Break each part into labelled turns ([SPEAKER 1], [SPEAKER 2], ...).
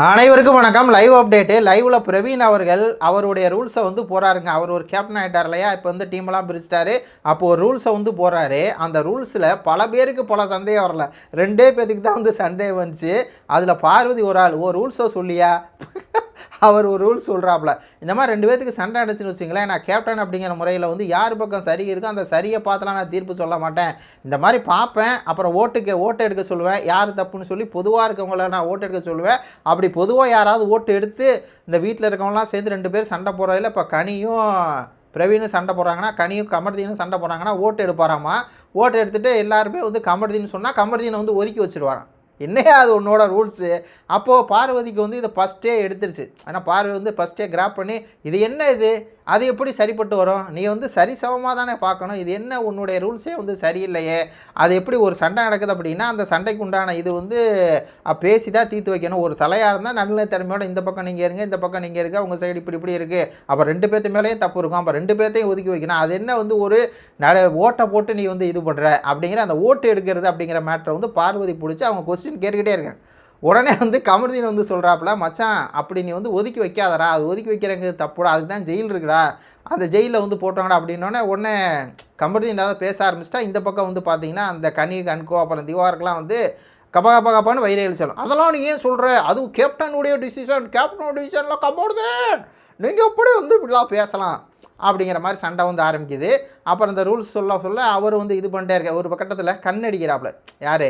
[SPEAKER 1] அனைவருக்கும் வணக்கம். Live update லைவில் பிரவீன் அவர்கள் அவருடைய ரூல்ஸை வந்து போகிறாருங்க அவர் ஒரு கேப்டன் ஆகிட்டார் இல்லையா? இப்போ வந்து டீமெல்லாம் பிரிச்சிட்டாரு. அப்போ ஒரு ரூல்ஸை வந்து போகிறாரு அந்த ரூல்ஸில் பல பேருக்கு பல சந்தேகம் வரல. ரெண்டே பேத்துக்கு தான் வந்து சந்தேகம் வந்துச்சு. அதில் பார்வதி ஒரு ஆள் ஓ ரூல்ஸை சொல்லியா? அவர் ஒரு ரூல் சொல்கிறாப்புல இந்த மாதிரி ரெண்டு பேத்துக்கு சண்டை அடிச்சுன்னு வச்சிங்களேன் நான் கேப்டன் அப்படிங்கிற முறையில் வந்து யார் பக்கம் சரி இருக்கோ அந்த சரியை பார்த்துலாம் நான் தீர்ப்பு சொல்ல மாட்டேன். இந்த மாதிரி பார்ப்பேன் அப்புறம் ஓட்டுக்கு ஓட்டு எடுக்க சொல்லுவேன். யார் தப்புன்னு சொல்லி பொதுவாக இருக்கவங்கள நான் ஓட்டு எடுக்க சொல்லுவேன். அப்படி பொதுவாக யாராவது ஓட்டு எடுத்து இந்த வீட்டில் இருக்கவங்களாம் சேர்ந்து ரெண்டு பேர் சண்டை போகிறதில்ல இப்போ கனியும் பிரவீனும் சண்டை போடுறாங்கன்னா கனியும் கமர்தீனும் சண்டை போடுறாங்கன்னா ஓட்டு எடுப்பாராமா? ஓட்டு எடுத்துகிட்டு எல்லாருமே வந்து கமர்தீன் சொன்னால் கமர்தீனை வந்து ஒதுக்கி வச்சுருவாராம். என்னையா அது உன்னோட ரூல்ஸு அப்போது பார்வதிக்கு வந்து இதை ஃபஸ்ட்டே எடுத்துருச்சு. ஆனால் பார்வதி வந்து ஃபஸ்ட்டே கிராப் பண்ணி இது என்ன இது? அது எப்படி சரிப்பட்டு வரும்? நீ வந்து சரி சமமாக தானே பார்க்கணும். இது என்ன உன்னுடைய ரூல்ஸே வந்து சரியில்லையே? அது எப்படி ஒரு சண்டை நடக்குது அப்படின்னா அந்த சண்டைக்கு உண்டான இது வந்து பேசி தான் தீர்த்து வைக்கணும். ஒரு தலையாக இருந்தால் நல்ல திறமையோட இந்த பக்கம் நீங்கள் இருங்க இந்த பக்கம் நீங்கள் இருங்க உங்கள் சைடு இப்படி இப்படி இருக்குது அப்போ ரெண்டு பேர்த்து மேலேயும் தப்பு இருக்கும். அப்போ ரெண்டு பேர்த்தையும் ஒதுக்கி வைக்கணும். அது என்ன வந்து ஒரு நட ஓட்டை போட்டு நீ வந்து இது பண்ணுற அப்படிங்கிற அந்த ஓட்டு எடுக்கிறது அப்படிங்கிற மேட்ரை வந்து பார்வதி பிடிச்சி அவங்க கொஸ்டின் கேட்டுக்கிட்டே இருக்காங்க. உடனே வந்து கமர்தீன் வந்து சொல்கிறாப்புல மச்சான் அப்படி நீ வந்து ஒதுக்கி வைக்காதடா. அது ஒதுக்கி வைக்கிறங்க தப்புடா. அதுக்கு தான் ஜெயில் இருக்குடா. அந்த ஜெயிலில் வந்து போட்டாங்கடா அப்படின்னோடனே உடனே கமருதீன் ஏதாவது பேச ஆரம்பிச்சிட்டா இந்த பக்கம் வந்து பார்த்தீங்கன்னா அந்த கனி கண்கோ அப்புறம் திவாருக்கெலாம் வந்து கபா கபா கப்பான்னு வயிறு எழுச்சலும் அதெல்லாம் நீ ஏன் சொல்கிற அதுவும் கேப்டனுடைய டிசிஷன் கேப்டனோட டிசிஷனில் கமோடுதேன் நீங்கள் எப்படி வந்து இப்படிலாம் பேசலாம்? அப்படிங்கிற மாதிரி சண்டை வந்து ஆரம்பிக்குது. அப்புறம் இந்த ரூல்ஸ் சொல்ல சொல்ல அவர் வந்து இது பண்ணிட்டே இருக்க ஒரு பக்கத்தில் கண்ணடிக்கிறாப்புல. யார்?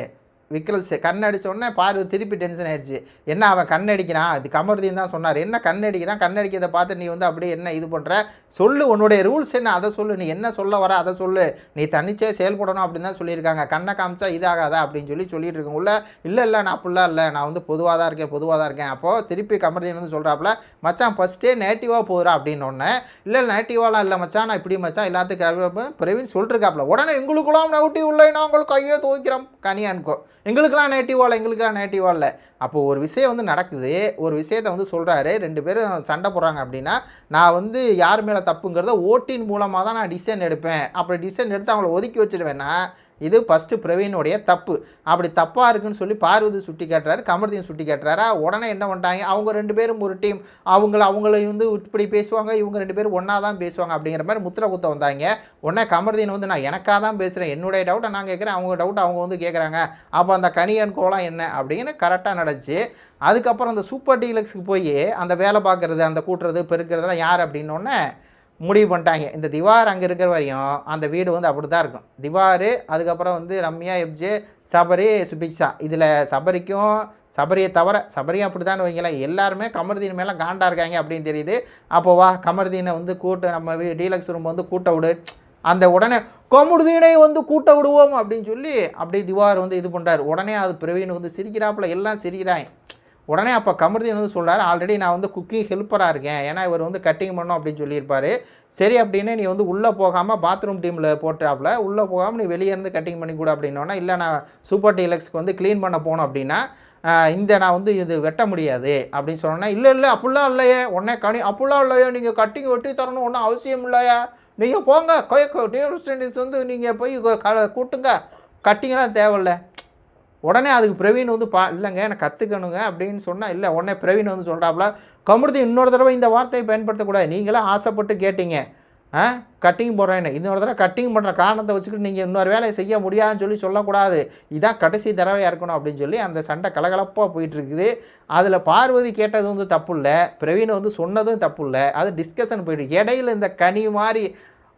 [SPEAKER 1] விக்ரல்ஸ் கண் உடனே பார்வை திருப்பி டென்ஷன் ஆயிடுச்சு என்ன அவன் கண் அடிக்கிறான் அது கமர்தீன் தான் சொன்னார். என்ன கண் அடிக்கிறான் கண் அடிக்கிறத பார்த்து நீ வந்து அப்படியே என்ன இது பண்ணுற சொல்லு உன்னுடைய ரூல்ஸ் என்ன? அதை சொல்லு. நீ என்ன சொல்ல வர அதை சொல்லு. நீ தனிச்சே செயல்படணும் அப்படின்னு தான் சொல்லியிருக்காங்க. கண்ணை காமிச்சா இதாகாதா அப்படின்னு சொல்லி சொல்லிட்டு இருக்கேன் உள்ள இல்லை இல்லை நான் அப்படிலாம் இல்லை. நான் வந்து பொதுவாக தான் இருக்கேன் பொதுவாக தான் இருக்கேன். அப்போது திருப்பி கமர்தீன் வந்து சொல்கிறாப்புல மச்சான் ஃபஸ்ட்டே நேட்டிவாக போகிறா அப்படின்னு ஒன்று இல்லை நேட்டிவாலாம் இல்லை மச்சான். நான் இப்படி மச்சான். எல்லாத்துக்கும் பிரவீன் சொல்லிருக்காப்புல. உடனே எங்களுக்குலாம் நவுட்டி இல்லை நாங்கள் கையை துவைக்கிறோம் கனியான்கோ எங்களுக்கெல்லாம் நேட்டிவா இல்லை எங்களுக்கெல்லாம் நேட்டிவா இல்லை. அப்போது ஒரு விஷயம் வந்து நடக்குது ஒரு விஷயத்த வந்து சொல்கிறாரு ரெண்டு பேரும் சண்டை போடுறாங்க அப்படின்னா நான் வந்து யார் மேலே தப்புங்கிறத ஓட்டின் மூலமாக தான் நான் டிசிஷன் எடுப்பேன். அப்படி டிசிஷன் எடுத்து அவங்கள ஒதுக்கி வச்சுடுவேன்னா இது ஃபஸ்ட்டு பிரவீனுடைய தப்பு. அப்படி தப்பாக இருக்குன்னு சொல்லி பார்வதி சுட்டி காட்டுறாரு கமர்தீன் சுட்டி காட்டுறாரா? உடனே என்ன பண்ணிட்டாங்க? அவங்க ரெண்டு பேரும் ஒரு டீம் அவங்கள அவங்கள வந்து இப்படி பேசுவாங்க இவங்க ரெண்டு பேரும் ஒன்றா தான் பேசுவாங்க அப்படிங்கிற மாதிரி முத்திர குத்த வந்தாங்க. உடனே கமர்தீன் வந்து நான் எனக்காக தான் பேசுகிறேன் என்னுடைய டவுட்டை நான் கேட்குறேன். அவங்க டவுட் அவங்க வந்து கேட்குறாங்க. அப்போ அந்த கனியன் கோலம் என்ன? அப்படின்னு கரெக்டாக கிடச்சி அதுக்கப்புறம் அந்த சூப்பர் டீலக்ஸுக்கு போய் அந்த வேலை பார்க்குறது அந்த கூட்டுறது பெருக்கிறதுலாம் யார் அப்படின்னோடனே முடிவு பண்ணிட்டாங்க. இந்த திவார் அங்கே இருக்கிற வரையும் அந்த வீடு வந்து அப்படி தான் இருக்கும். திவார் அதுக்கப்புறம் வந்து ரம்யா எப்ஜே சபரி சுபிக்ஷா. இதில் சபரிக்கும் சபரியை தவிர சபரியும் அப்படி தான் வைங்களேன் எல்லாருமே கமர்தீன் மேலே காண்டாக இருக்காங்க அப்படின்னு தெரியுது. அப்போ வா கமர்தீனை வந்து கூட்ட நம்ம வீ டீலக்ஸ் ரூம் வந்து கூட்ட விடு. அந்த உடனே கமருதீனை வந்து கூட்ட விடுவோம் அப்படின்னு சொல்லி அப்படியே திவார் வந்து இது பண்ணுறாரு உடனே அது பிரவீன் வந்து சிரிக்கிறாப்புல எல்லாம் சிரிக்கிறாய். உடனே அப்போ கமருதீன் வந்து சொல்கிறார் ஆல்ரெடி நான் வந்து குக்கிங் ஹெல்ப்பராக இருக்கேன். ஏன்னா இவர் வந்து கட்டிங் பண்ணோம் அப்படின்னு சொல்லியிருப்பார். சரி அப்படின்னு நீ வந்து உள்ளே போகாமல் பாத்ரூம் டீமில் போட்டாப்புல உள்ளே போகாமல் நீ வெளியே இருந்து கட்டிங் பண்ணி கூட அப்படின்னோன்னா இல்லை நான் சூப்பர் டீலக்ஸ்க்கு வந்து க்ளீன் பண்ண போனோம் அப்படின்னா இந்த நான் வந்து இது வெட்ட முடியாது அப்படின்னு சொன்னோன்னா இல்லை இல்லை அப்படிலாம் இல்லையே. உடனே கனி அப்படிலாம் இல்லையோ. நீங்கள் கட்டிங் வெட்டி தரணும் ஒன்றும் அவசியம் இல்லையா? நீங்கள் போங்க கொயக்கோ டியூரஸ்டன்ஸ் வந்து நீங்கள் போய் க கூட்டுங்க. கட்டிங்கெல்லாம் தேவையில்ல. உடனே அதுக்கு பிரவீன் வந்து பா இல்லைங்க எனக்கு கற்றுக்கணுங்க அப்படின்னு சொன்னால் இல்லை உடனே பிரவீன் வந்து சொல்கிறாப்புல கமுருதி இன்னொரு தடவை இந்த வார்த்தையை பயன்படுத்தக்கூடாது. நீங்களாம் ஆசைப்பட்டு கேட்டீங்க. ஆ? கட்டிங் போடுறேன்னு இன்னொரு தடவை கட்டிங் பண்ணுற காரணத்தை வச்சுக்கிட்டு நீங்கள் இன்னொரு வேலையை செய்ய முடியாதுன்னு சொல்லி சொல்லக்கூடாது. இதான் கடைசி தடவையாக இருக்கணும் அப்படின்னு சொல்லி அந்த சண்டை கலகலப்பாக போயிட்டுருக்குது. அதில் பார்வதி கேட்டது வந்து தப்பு இல்லை பிரவீன் வந்து சொன்னதும் தப்பு இல்லை அது டிஸ்கஷன் போயிட்டு இடையில இந்த கனி மாதிரி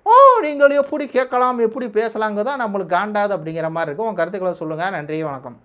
[SPEAKER 1] ஓ நீங்கள் எப்படி கேட்கலாம் எப்படி பேசலாங்க தான் நம்மளுக்கு காண்டாது அப்படிங்கிற மாதிரி இருக்கும். உங்கள் கருத்துக்களை சொல்லுங்கள் நன்றி வணக்கம்.